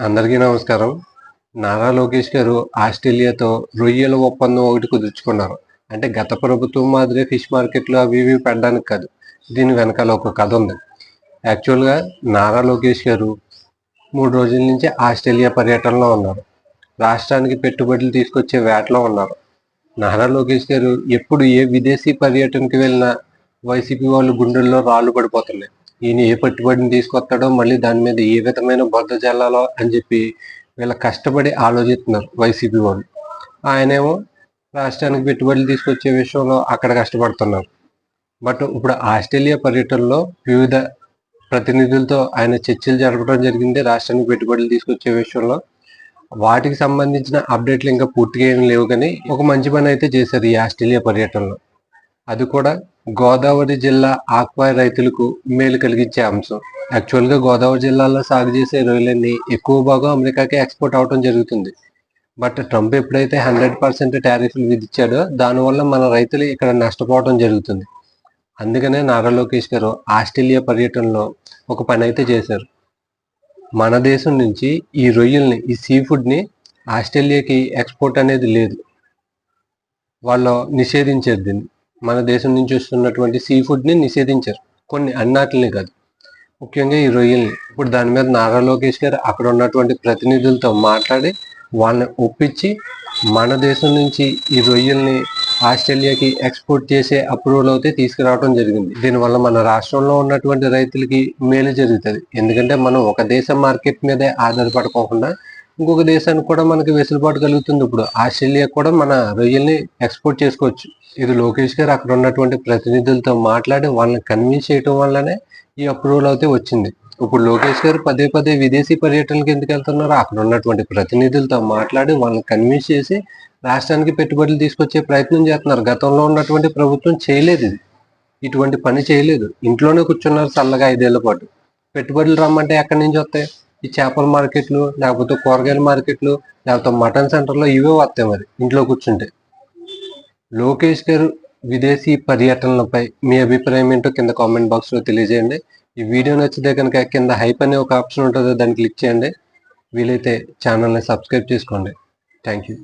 అందరికీ నమస్కారం. నారా లోకేష్ గారు ఆస్ట్రేలియాతో రొయ్యల ఒప్పందం ఒకటి కుదుర్చుకున్నారు. అంటే గత ప్రభుత్వం మాదిరి ఫిష్ మార్కెట్లు అవి ఇవి పెట్టడానికి కాదు. దీని వెనకాల ఒక కథ ఉంది. యాక్చువల్గా నారా లోకేష్ గారు మూడు రోజుల నుంచి ఆస్ట్రేలియా పర్యటనలో ఉన్నారు. రాష్ట్రానికి పెట్టుబడులు తీసుకొచ్చే వేటలో ఉన్నారు. నారా లోకేష్ గారు ఎప్పుడు ఏ విదేశీ పర్యటనకి వెళ్ళినా వైసీపీ వాళ్ళు గుండెల్లో రాళ్ళు పడిపోతున్నాయి. ఈయన ఏ పెట్టుబడిని తీసుకొస్తాడో మళ్ళీ దాని మీద ఏ విధమైన బొద్ద జల్లాలో అని చెప్పి వీళ్ళ కష్టపడి ఆలోచిస్తున్నారు వైసీపీ వాళ్ళు. ఆయనేమో రాష్ట్రానికి పెట్టుబడులు తీసుకొచ్చే విషయంలో అక్కడ కష్టపడుతున్నారు. బట్ ఇప్పుడు ఆస్ట్రేలియా పర్యటనలో వివిధ ప్రతినిధులతో ఆయన చర్చలు జరపడం జరిగింది రాష్ట్రానికి పెట్టుబడులు తీసుకొచ్చే విషయంలో. వాటికి సంబంధించిన అప్డేట్లు ఇంకా పూర్తిగా ఏం లేవు కానీ ఒక మంచి పని అయితే చేశారు ఈ ఆస్ట్రేలియా పర్యటనలో. అది కూడా గోదావరి జిల్లా ఆక్వాయ్ రైతులకు మేలు కలిగించే అంశం. యాక్చువల్గా గోదావరి జిల్లాలో సాగు చేసే రొయ్యలన్నీ ఎక్కువ భాగం అమెరికాకి ఎక్స్పోర్ట్ అవడం జరుగుతుంది. బట్ ట్రంప్ ఎప్పుడైతే హండ్రెడ్ పర్సెంట్ టారిఫ్లు విధించాడో దానివల్ల మన రైతులు ఇక్కడ నష్టపోవడం జరుగుతుంది. అందుకనే నారా లోకేష్ గారు ఆస్ట్రేలియా పర్యటనలో ఒక పని అయితే చేశారు. మన దేశం నుంచి ఈ రొయ్యల్ని ఈ సీ ఫుడ్ని ఆస్ట్రేలియాకి ఎక్స్పోర్ట్ అనేది లేదు. వాళ్ళు నిషేధించారు దీన్ని. మన దేశం నుంచి వస్తున్నటువంటి సీ ఫుడ్ని నిషేధించారు. కొన్ని అన్నాటిని కాదు. ముఖ్యంగా ఈ రొయ్యల్ని. ఇప్పుడు దాని మీద నారా లోకేష్ గారు అక్కడ ఉన్నటువంటి ప్రతినిధులతో మాట్లాడి వాళ్ళని ఒప్పించి మన దేశం నుంచి ఈ రొయ్యల్ని ఆస్ట్రేలియాకి ఎక్స్పోర్ట్ చేసే అప్రూవల్ అయితే తీసుకురావడం జరిగింది. దీనివల్ల మన రాష్ట్రంలో ఉన్నటువంటి రైతులకి మేలు జరుగుతుంది. ఎందుకంటే మనం ఒక దేశం మార్కెట్ మీదే ఆధారపడుకోకుండా ఇంకొక దేశానికి కూడా మనకి వెసులుబాటు కలుగుతుంది. ఇప్పుడు ఆస్ట్రేలియా కూడా మన రొయ్యల్ని ఎక్స్పోర్ట్ చేసుకోవచ్చు. ఇది లోకేష్ గారు అక్కడ ఉన్నటువంటి ప్రతినిధులతో మాట్లాడి వాళ్ళని కన్విన్స్ చేయటం వల్లనే ఈ అప్రూవల్ అయితే వచ్చింది. ఇప్పుడు లోకేష్ గారు పదే పదే విదేశీ పర్యటనకి ఎందుకు వెళ్తున్నారో అక్కడ ఉన్నటువంటి ప్రతినిధులతో మాట్లాడి వాళ్ళని కన్విన్స్ చేసి రాష్ట్రానికి పెట్టుబడులు తీసుకొచ్చే ప్రయత్నం చేస్తున్నారు. గతంలో ఉన్నటువంటి ప్రభుత్వం చేయలేదు ఇది. ఇటువంటి పని చేయలేదు. ఇంట్లోనే కూర్చున్నారు చల్లగా ఐదేళ్ళ పాటు. పెట్టుబడులు రమ్మంటే ఎక్కడి నుంచి వస్తాయి? ఈ చేపల మార్కెట్లు లేకపోతే కూరగాయల మార్కెట్లు లేకపోతే మటన్ సెంటర్లో ఇవే వస్తాయి మరి ఇంట్లో కూర్చుంటే. లోకేష్ గారు విదేశీ పర్యటనలపై మీ అభిప్రాయం ఏంటో కింద కామెంట్ బాక్స్లో తెలియజేయండి. ఈ వీడియో నచ్చితే కనుక కింద హైప్ అనే ఒక ఆప్షన్ ఉంటుందో దాన్ని క్లిక్ చేయండి. వీలైతే ఛానల్ని సబ్స్క్రైబ్ చేసుకోండి. Thank you.